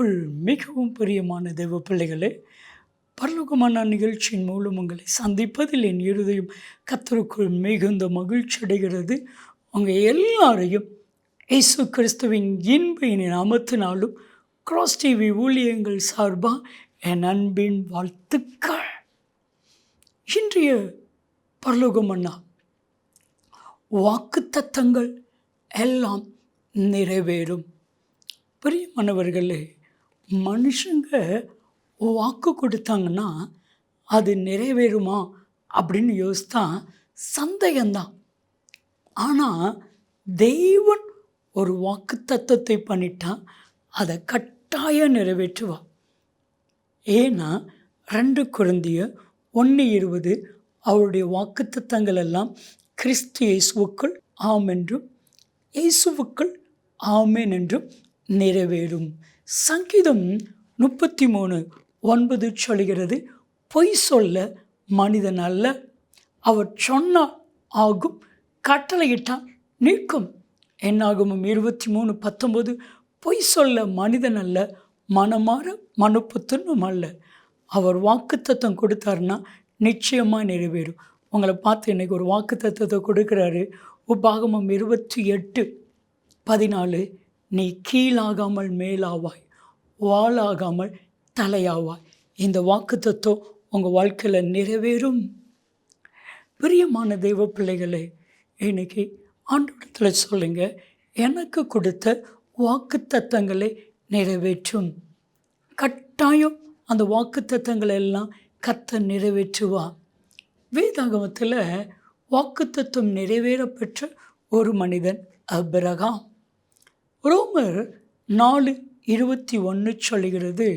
கர்த்தருக்குள் மிகவும் பிரியமான தெய்வ பிள்ளைகளே பரலோகமான நிகழ்ச்சியின் மூலம் உங்களை சந்திப்பதில் என் இருதயம் கர்த்தருக்குள் மிகுந்த மகிழ்ச்சி அடைகிறது. உங்கள் எல்லாரையும் இயேசு கிறிஸ்துவின் இன்ப இனி நாமத்தினாலும் கிராஸ் டிவி ஊழியங்கள் சார்பாக என் அன்பின் வாழ்த்துக்கள். இன்றைய பரலோகமன்னா வாக்குத்தத்தங்கள் எல்லாம் நிறைவேறும். பிரியமானவர்களே மனுஷங்க வாக்கு கொடுத்தாங்கன்னா அது நிறைவேறுமா அப்படின்னு யோசித்தா சந்தேகம்தான். ஆனால் தெய்வன் ஒரு வாக்கு தத்துவத்தை பண்ணிட்டா அதை கட்டாயம் நிறைவேற்றுவா. ஏன்னா ரெண்டு குழந்தைய ஒன்று இருபது அவருடைய வாக்குத்தத்தங்கள் எல்லாம் கிறிஸ்து இயேசுவுக்குள் ஆம் என்றும் இயேசுவுக்குள் ஆமேன் என்றும் நிறைவேறும். சங்கீதம் முப்பத்தி மூணு ஒன்பது சொல்கிறது பொய் சொல்ல மனிதன் அல்ல. அவர் சொன்னால் ஆகும் கட்டளையிட்டால் நிற்கும் என்னாகமும் இருபத்தி மூணு பத்தொம்பது பொய் சொல்ல மனிதன் அல்ல மனமாற மனுப்புத்தனும் அல்ல. அவர் வாக்குத்தத்தம் கொடுத்தாருன்னா நிச்சயமாக நிறைவேறும். உங்களை பார்த்து இன்றைக்கி ஒரு வாக்குத்தத்தத்தை கொடுக்குறாரு. உபாகமம் இருபத்தி எட்டு பதினாலு நீ கீழாகாமல் மேலாவாய் வாளாகாமல் தலையாவாய். இந்த வாக்குத்தத்தம் உங்கள் வாழ்க்கையில் நிறைவேறும். பிரியமான தெய்வ பிள்ளைகளே இன்னைக்கு ஆண்டோடத்தில் சொல்லுங்க எனக்கு கொடுத்த வாக்குத்தத்தங்களை நிறைவேற்றும். கட்டாயம் அந்த வாக்குத்தத்தங்களை எல்லாம் கத்த நிறைவேற்றுவா. வேதாகமத்தில் வாக்குத்தத்தம் நிறைவேறப்பெற்ற ஒரு மனிதன் அபிரகாம். ரோமர் நாலு இருபத்தி ஒன்று சொல்கிறது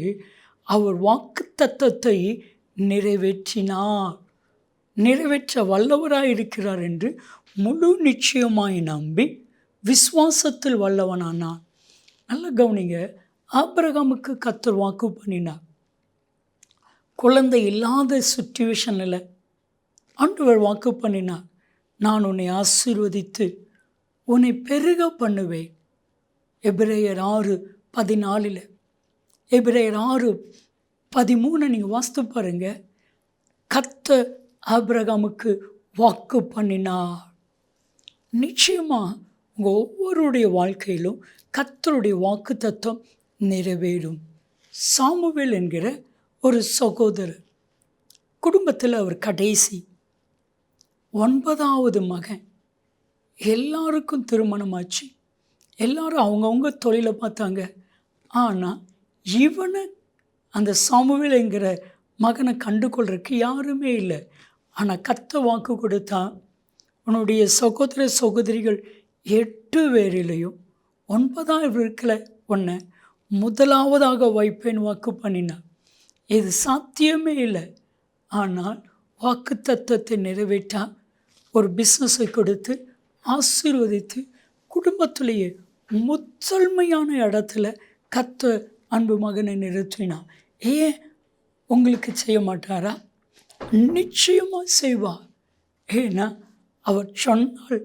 அவர் வாக்குத்தத்தத்தை நிறைவேற்றினார். நிறைவேற்ற வல்லவராக இருக்கிறார் என்று முழு நிச்சயமாய் நம்பி விசுவாசத்தில் வல்லவனானான் நல்ல கவனிங்க ஆபிரகாமுக்கு கத்தர் வாக்கு பண்ணினார். குழந்தை இல்லாத சுச்சுவேஷனில் ஆண்டவர் வாக்கு பண்ணினார். நான் உன்னை ஆசீர்வதித்து உன்னை பெருக பண்ணுவேன். எபிரேயர் ஆறு பதினாலில். எபிரேயர் ஆறு பதிமூணு நீங்கள் வாஸ்து பாருங்க. கத்த ஆபிரகாமுக்கு வாக்கு பண்ணினார். நிச்சயமாக உங்கள் ஒவ்வொருடைய வாழ்க்கையிலும் கத்தருடைய வாக்கு தத்துவம் நிறைவேறும். சாமுவேல் என்கிற ஒரு சகோதரர் குடும்பத்தில் அவர் கடைசி ஒன்பதாவது மகன். எல்லாருக்கும் திருமணமாச்சு. எல்லாரும் அவங்கவுங்க தொழிலை பார்த்தாங்க. ஆனால் இவனை அந்த சாமுவேல் மகனை கண்டுகொள்றதுக்கு யாருமே இல்லை. ஆனால் கத்த வாக்கு கொடுத்தா உன்னுடைய சகோதர சகோதரிகள் எட்டு பேரிலையும் ஒன்பதாவது இருக்கல ஒன்று முதலாவதாக வைப்பேன் வாக்கு பண்ணினான் இது சாத்தியமே இல்லை. ஆனால் வாக்கு தத்துவத்தை நிறைவேற்றா ஒரு பிஸ்னஸை கொடுத்து ஆசீர்வதித்து குடும்பத்திலேயே முதன்மையான இடத்துல கத்த அன்பு மகனை நிறுத்தினான் ஏன் உங்களுக்கு செய்ய மாட்டாரா? நிச்சயமாக செய்வார். ஏன்னா அவர் சொன்னால்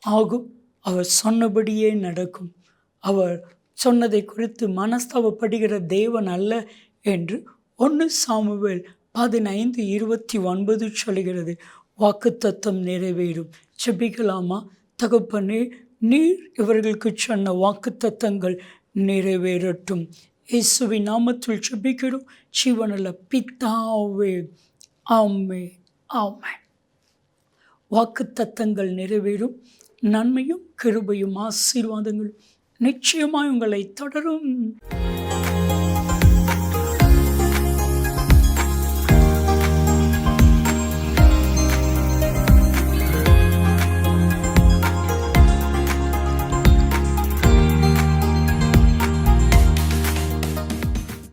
ஆகும். அவர் சொன்னபடியே நடக்கும். அவர் சொன்னதை குறித்து மனஸ்தாபப்படுகிற தேவன் அல்ல என்று ஒன்று சாமுவேல் பதினைந்து இருபத்தி ஒன்பது சொல்கிறது வாக்குத்தத்தம் நிறைவேறும். செபிக்கலாமா தகப்பனே நீர் இவர்களுக்கு சொன்ன வாக்குத்தத்தங்கள் நிறைவேறட்டும். இயேசுவின் நாமத்தில் செபிக்கிறோம் சிவனில் பித்தாவே ஆமே ஆமே. வாக்குத்தத்தங்கள் நிறைவேறும். நன்மையும் கிருபையும் ஆசீர்வாதங்களும் நிச்சயமாய் உங்களை தொடரும்.